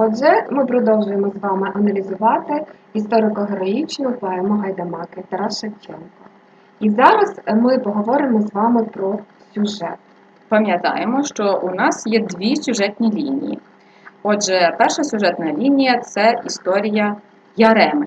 Отже, ми продовжуємо з вами аналізувати історико-героїчну поему Гайдамаки Тарас Шевченко. І зараз ми поговоримо з вами про сюжет. Пам'ятаємо, що у нас є дві сюжетні лінії. Отже, перша сюжетна лінія це історія Яреми.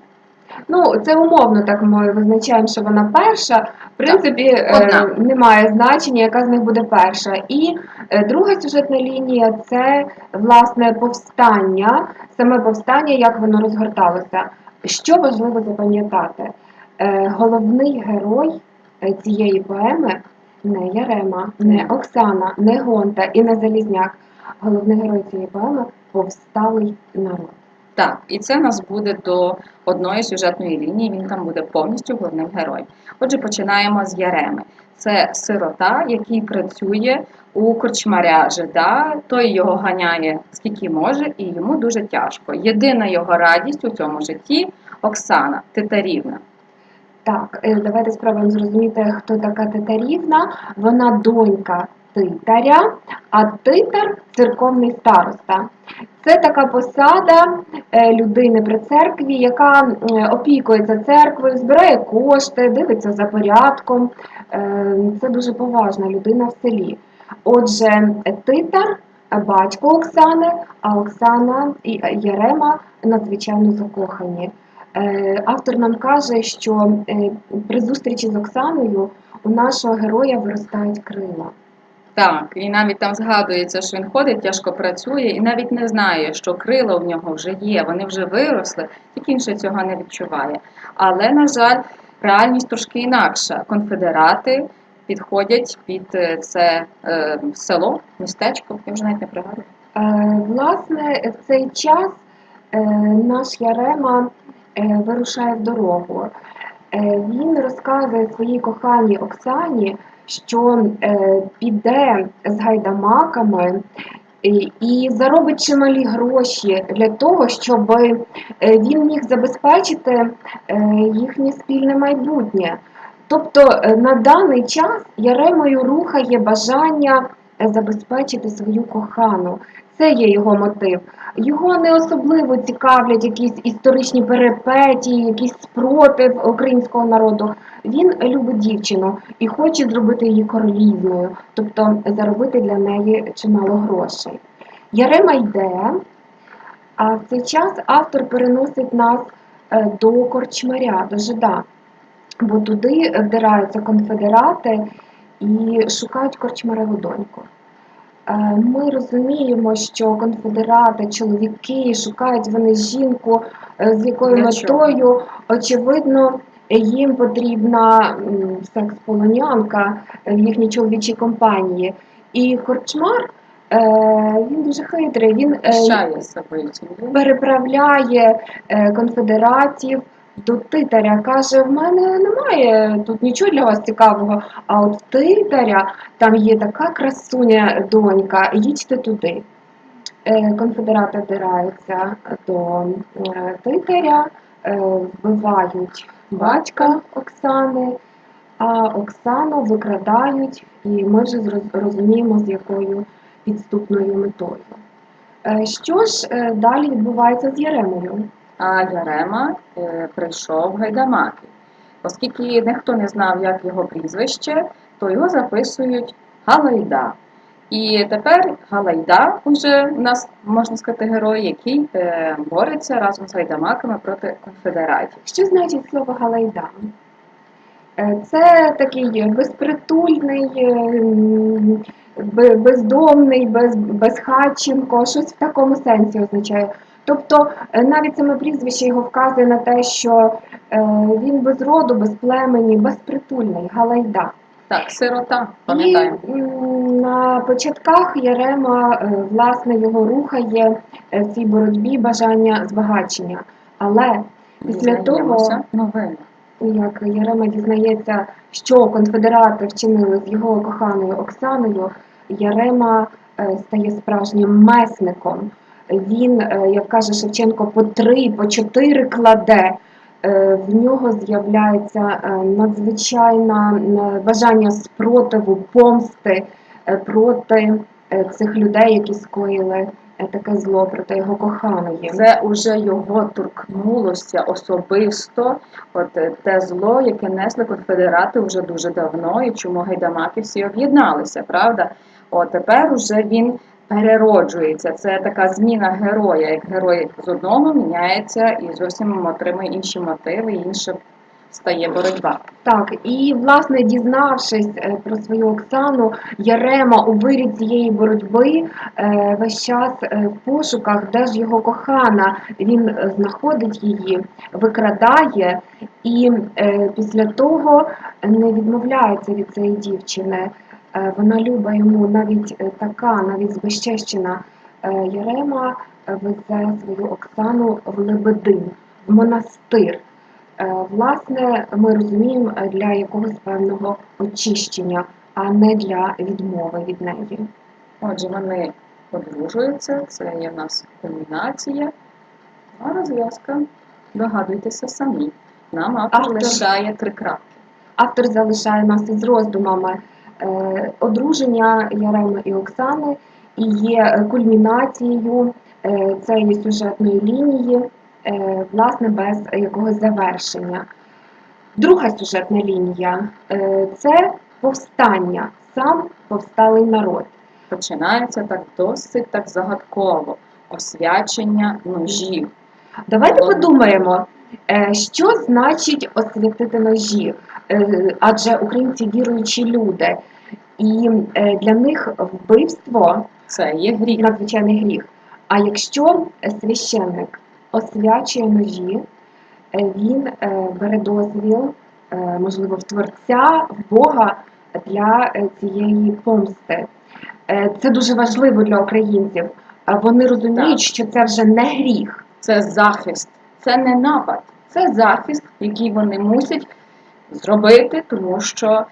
Ну, це умовно так ми визначаємо, що вона перша. В принципі, е, немає значення, яка з них буде перша. І е, друга сюжетна лінія це власне повстання, саме повстання, як воно розгорталося. Що важливо запам'ятати? Е, Головний герой е, цієї поеми не Ярема, не Оксана, не Гонта і не Залізняк. Головний герой цієї поеми повсталий народ. Так, і це нас буде до одної сюжетної лінії, він там буде повністю головним героєм. Отже, починаємо з Яреми. Це сирота, який працює у корчмаря жида, той його ганяє скільки може, і йому дуже тяжко. Єдина його радість у цьому житті Оксана Титарівна. Так, е, давайте спробуємо зрозуміти, хто така Титарівна. Вона донька Титаря, а Титар церковний староста. Це така посада е, людини при церкві, яка опікується церквою, збирає кошти, дивиться за порядком. Е, Це дуже поважна людина в селі. Отже, Титар батько Оксани, а Оксана і Ярема надзвичайно закохані. Е, Автор нам каже, що при зустрічі з Оксаною у нашого героя виростають крила. Так, і навіть там згадується, що він ходить, тяжко працює, і навіть не знає, що крила в нього вже є, вони вже виросли, тільки він ще цього не відчуває. Але, на жаль, реальність трошки інакша. Конфедерати підходять під е, це е, село, містечко, я вже навіть не пригадую. Е, Власне, в цей час е, наш Ярема е, вирушає в дорогу. Е, Він розказує своїй коханій Оксані, що е, піде з гайдамаками і- заробить чималі гроші для того, щоб е, він міг забезпечити е, їхнє спільне майбутнє. Тобто на даний час Яремою рухає бажання забезпечити свою кохану. Це є його мотив. Його не особливо цікавлять якісь історичні перипетії, якийсь спротив українського народу. Він любить дівчину і хоче зробити її королівною, тобто заробити для неї чимало грошей. Ярема йде, а в цей час автор переносить нас е, до корчмаря, до жида, бо туди вдираються конфедерати і шукають корчмареву доньку. Е, Ми розуміємо, що конфедерати, чоловіки шукають вони жінку, е, з якою метою, очевидно, їм потрібна секс-полонянка в їхній чоловічій компанії. І корчмар е, він дуже хитрий. Він переправляє конфедератів до титаря. Каже: в мене немає тут нічого для вас цікавого. А от титаря там є така красуня донька, їдьте туди. Е, Конфедерати вдираються до е, титаря, е, вбивають батька Оксани, а Оксану викрадають, і ми вже розуміємо, з якою підступною метою. Що ж далі відбувається з Яремою? А Ярема е, прийшов Гайдамаки. Оскільки ніхто не знав, як його прізвище, то його записують Галайда. І тепер Галайда вже у нас можна сказати герой, який е, бореться разом з гайдамаками проти конфедератів. Що значить слово Галайда? Е, Це такий безпритульний, бездомний, без, безхатченко, щось в такому сенсі означає. Тобто е, навіть саме прізвище його вказує на те, що е, він без роду, без племені, безпритульний, Галайда. Так, сирота, І пам'ятаємо. на початках Ярема е, власне його рухає в цій боротьбі бажання збагачення. Але після того, як Ярема дізнається, що конфедерати вчинили з його коханою Оксаною, Ярема стає справжнім месником. Він, е, як каже Шевченко, по три, по чотири кладе. Е, В нього з'являється е, надзвичайне бажання спротиву, помсти проти цих людей, які скоїли таке зло проти його коханої. Це уже його торкнулося особисто. От те зло, яке несли конфедерати вже дуже давно, і чому гайдамаки всі об'єдналися, правда? От тепер уже він перероджується. Це така зміна героя. Як герой з одного міняється і зовсім отримує інші мотиви, інше стає боротьба. Так, і власне дізнавшись е, про свою Оксану, Ярема у вирі цієї боротьби е, весь час е, в пошуках, де ж його кохана, він знаходить її, викрадає, і після того не відмовляється від цієї дівчини. Е, Вона люба йому навіть е, така, навіть збезчещена. Е, Ярема е, везе свою Оксану в Лебедин, в монастир. Власне, ми розуміємо для якогось певного очищення, а не для відмови від неї. Отже, вони одружуються, це є в нас кульмінація, а розв'язка, догадуйтеся самі. Нам автор Автор- лишає три крапки. Автор залишає нас із роздумами. Е, Одруження Яреми і Оксани і є кульмінацією е, цієї сюжетної лінії, е, власне, без якогось завершення. Друга сюжетна лінія це повстання, сам повсталий народ. Починається так досить так загадково. Освячення ножів. Давайте подумаємо, що значить освятити ножі, Е, адже українці віруючі люди, і е, для них вбивство Це є гріх. надзвичайний гріх. А якщо священник освячує ножі, е, він е, бере дозвіл, е, можливо, в Творця, в Бога для е, цієї помсти. Е, Це дуже важливо для українців. Е, Вони розуміють, Так. що це вже не гріх. Це захист, це не напад, це захист, який вони мусять зробити, тому що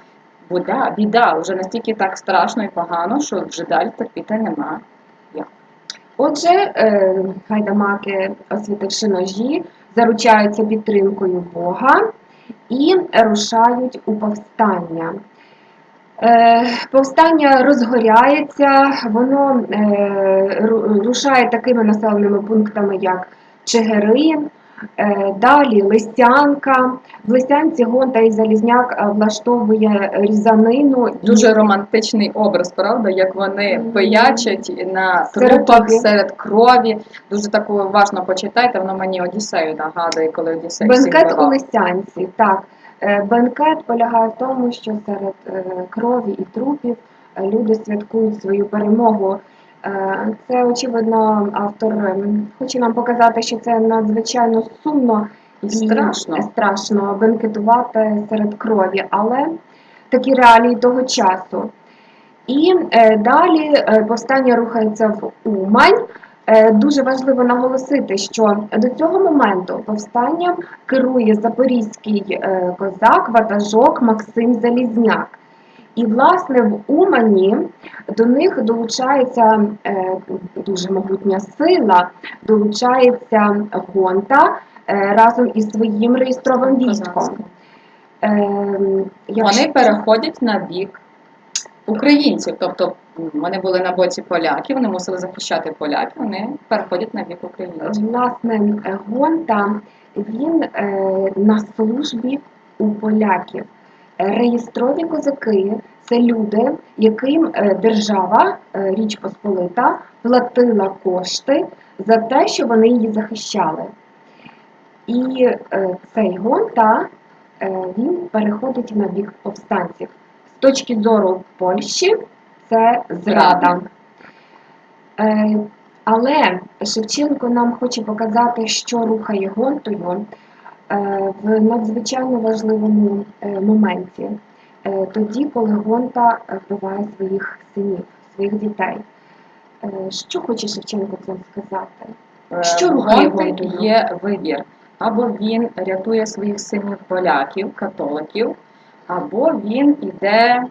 біда, біда вже настільки так страшно і погано, що вже далі терпіти нема. Отже, е, гайдамаки, освітивши ножі, заручаються підтримкою Бога і рушають у повстання. Е, Повстання розгоряється, воно е, рушає такими населеними пунктами, як Чигирин, далі Лисянка. В Лисянці Гонта і Залізняк е, влаштовує різанину. Дуже романтичний образ, правда, як вони пиячать на трупах серед крові. Дуже таку уважно почитайте, воно мені Одіссею нагадує, коли Одіссей Бенкет у. Лисянці, так. Е, Бенкет полягає в тому, що серед е, крові і трупів е, люди святкують свою перемогу. Е, Це, очевидно, автор хоче нам показати, що це надзвичайно сумно І страшно. страшно бенкетувати серед крові, але такі реалії того часу. І е, далі е, повстання рухається в Умань. Е, Дуже важливо наголосити, що до цього моменту повстанням керує запорізький е, козак, ватажок Максим Залізняк. І, власне, в Умані до них долучається е, дуже могутня сила, долучається Гонта е, разом із своїм реєстровим військом. Е, якщо- Вони переходять на бік українців, тобто вони були на боці поляків, вони мусили захищати поляків, вони переходять на бік українців. Власне, Гонта він е, на службі у поляків. Реєстрові козаки це люди, яким е, держава, е, Річ Посполита, платила кошти за те, що вони її захищали. І е, цей Гонта він переходить на бік повстанців. З точки зору Польщі це зрада. Але Шевченко нам хоче показати, що рухає гонтою в надзвичайно важливому е, моменті, Е, тоді, коли гонта вбиває своїх синів, своїх дітей. Е, Що хоче Шевченко цим сказати? Е, Що в рухає Гонти є вибір. Або він рятує своїх синів поляків, католиків, або він іде,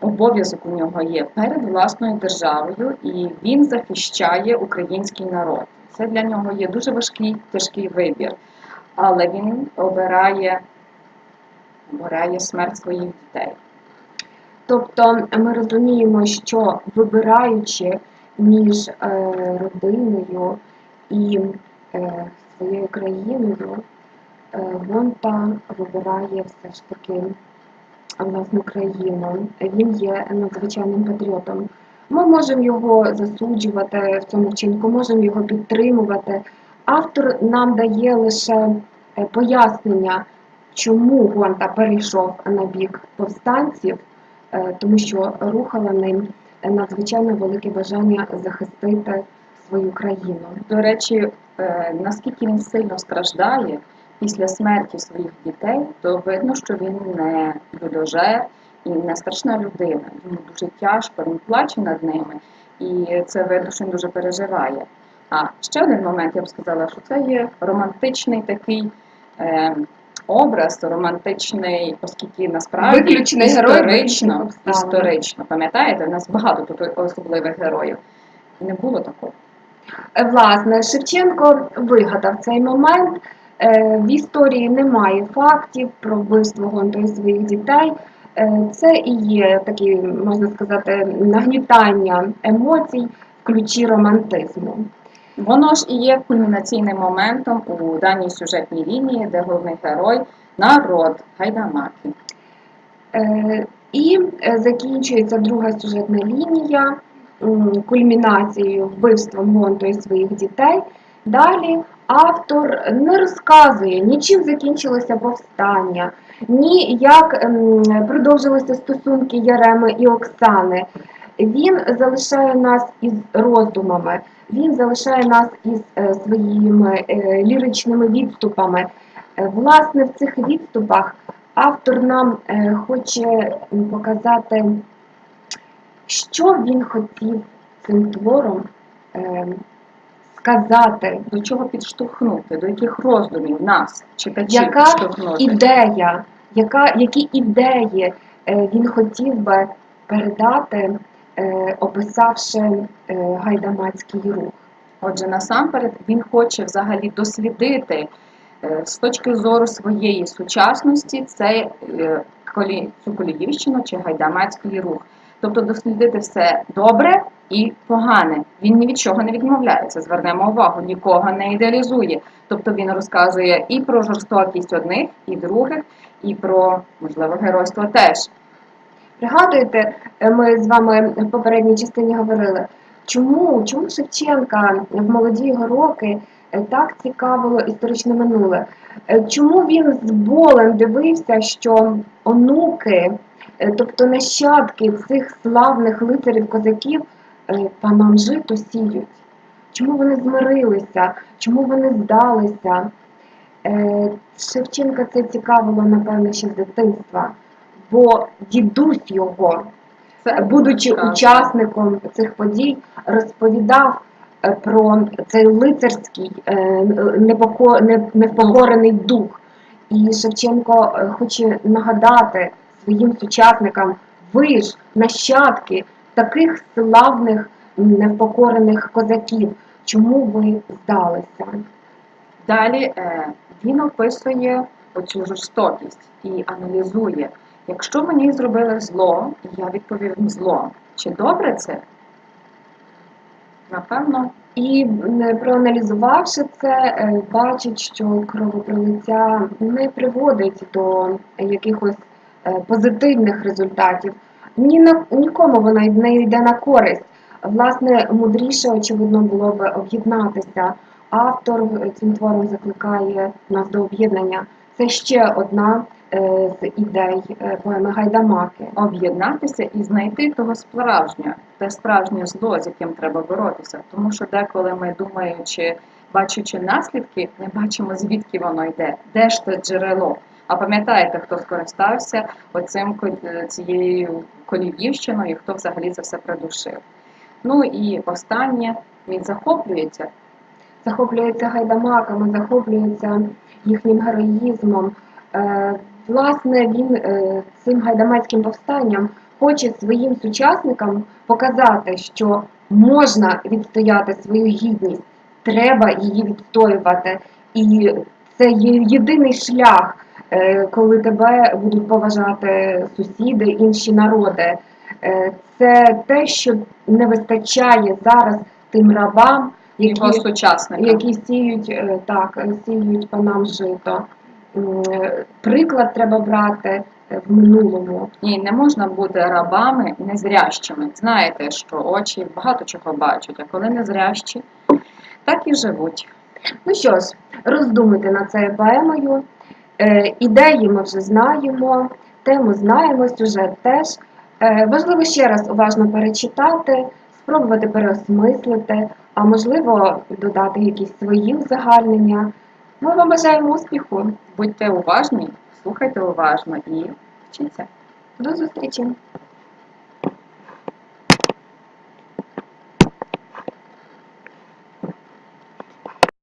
обов'язок у нього є перед власною державою, і він захищає український народ. Це для нього є дуже важкий, тяжкий вибір. Але він обирає, обирає смерть своїх дітей. Тобто ми розуміємо, що вибираючи між е, родиною і е, своєю країною, е, Гонта вибирає все ж таки власну країну. Він є надзвичайним патріотом. Ми можемо його засуджувати в цьому вчинку, можемо його підтримувати. Автор нам дає лише е, пояснення, чому Гонта перейшов на бік повстанців, е, тому що рухала ним надзвичайно велике бажання захистити свою країну. До речі, е, наскільки він сильно страждає після смерті своїх дітей, то видно, що він не людожер і не страшна людина. Йому дуже тяжко, він плаче над ними, і це видно, що він дуже переживає. А ще один момент, я б сказала, що це є романтичний такий е, образ, романтичний, оскільки насправді Виключний історично, історично, пам'ятаєте, у нас багато тут особливих героїв. Не було такого. Е, Власне, Шевченко вигадав цей момент. Е, В історії немає фактів про вбивство Гонтою своїх дітей. Е, Це і є такі, можна сказати, нагнітання емоцій в ключі романтизму. Воно ж і є кульмінаційним моментом у даній сюжетній лінії, де головний герой народ Гайдамаки. Е, І е, закінчується друга сюжетна лінія кульмінацією вбивством Гонтою своїх дітей. Далі автор не розказує, ні чим закінчилося повстання, ні як ем, продовжилися стосунки Яреми і Оксани. Він залишає нас із роздумами, він залишає нас із е, своїми е, ліричними відступами. Е, Власне, в цих відступах автор нам хоче показати, що він хотів цим твором сказати, До чого підштовхнути, до яких роздумів нас, читачів, Яка підштовхнути. ідея, яка, які ідеї він хотів би передати, описавши е, гайдамацький рух. Отже, насамперед він хоче взагалі дослідити е, з точки зору своєї сучасності цей, е, цю коліївщину чи гайдамацький рух. Тобто дослідити все добре і погане. Він ні від чого не відмовляється. Звернемо увагу, нікого не ідеалізує. Тобто він розказує і про жорстокість одних, і других, і про можливо геройство теж. Пригадуєте, е, ми з вами в попередній частині говорили, чому, чому Шевченка в молоді його роки е, так цікавило історичне минуле? Е, Чому він з болем дивився, що онуки, тобто нащадки цих славних лицарів козаків, панам жито сіють? Чому вони змирилися? Чому вони здалися? Шевченка це цікавило, напевно, ще з дитинства, бо дідусь його, будучи учасником цих подій, розповідав е, про цей лицарський е, невпокорений дух. І Шевченко е, хоче нагадати своїм сучасникам, ви ж нащадки таких славних невпокорених козаків. Чому ви здалися? Далі він описує оцю жорстокість і аналізує, якщо мені зробили зло, я відповів зло. Чи добре це? Напевно, І проаналізувавши це, е, бачить, що кровопролиття не приводить до якихось е, позитивних результатів. Ні на нікому вона не йде на користь. Власне, мудріше, очевидно, було б об'єднатися. Автор цим твором закликає нас до об'єднання. Це ще одна е, з ідей е, поеми Гайдамаки. об'єднатися і знайти того справжнього, те справжнє зло, з яким треба боротися. Тому що деколи ми думаючи, бачучи наслідки, не бачимо звідки воно йде, де ж те джерело. А пам'ятаєте, хто скористався оцим ко- цією колів'ївщиною, хто взагалі це все придушив. Ну і останнє він захоплюється захоплюється гайдамаками, захоплюється їхнім героїзмом. Власне, він е, цим гайдамацьким повстанням хоче своїм сучасникам показати, що можна відстояти свою гідність, треба її відстоювати. І це є єдиний шлях, е, коли тебе будуть поважати сусіди, інші народи. Е, це те, що не вистачає зараз тим рабам, які, які сіють так, сіють панам жито. Е, Приклад треба брати е, в минулому. Ні, не можна бути рабами незрящими. Знаєте, що очі багато чого бачать, а коли незрящі, так і живуть. Ну що ж, роздумуйте над цією поемою. Е, ідеї ми вже знаємо, тему знаємо, сюжет теж. Важливо ще раз уважно перечитати, спробувати переосмислити, а можливо додати якісь свої узагальнення. Ми вам бажаємо успіху. Будьте уважні, слухайте уважно і вчіться. До зустрічі!